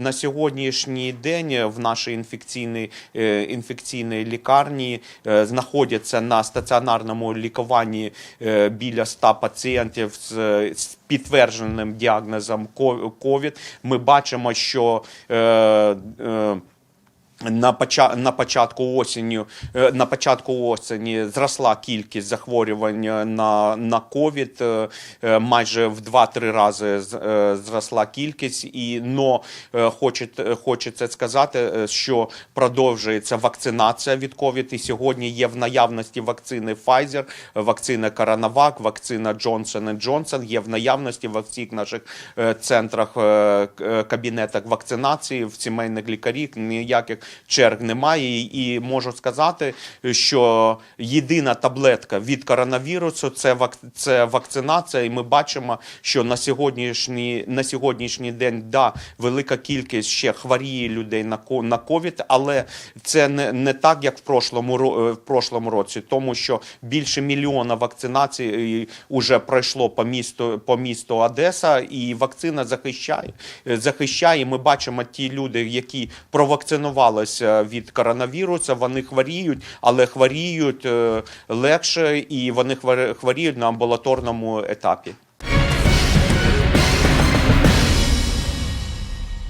На сьогоднішній день в нашій інфекційній, е, інфекційній лікарні е, знаходяться на стаціонарному лікуванні е, біля 100 пацієнтів з, підтвердженим діагнозом ковід. Ми бачимо, що е, е, на, поча- на початку осені е, на початку осені зросла кількість захворювань на, на ковід е, е, майже в 2-3 рази е, зросла кількість, і но е, хочеться сказати, е, що продовжується вакцинація від ковід. І сьогодні є в наявності вакцини Pfizer, вакцина CoronaVac, вакцина Johnson Johnson, є в наявності во всіх наших е, центрах, е, е, кабінетах вакцинації, в сімейних лікарів ніяких черг немає. І- можу сказати, що єдина таблетка від коронавірусу це вак- це вакцинація. І ми бачимо, що на сьогоднішній на сьогоднішній день да велика кількість ще хворіє людей на на ковід, але це не, не так, як в прошлому ро- е, в прошлому році, тому що більше мільйона вакцинацій вже пройшло по місту по місту Одеса, і вакцина захищає. Е, Захищає. Ми бачимо ті люди, які провакцинувалися від коронавірусу, вони хворіють, але хворіють е, легше, і вони хвор- хворіють на амбулаторному етапі.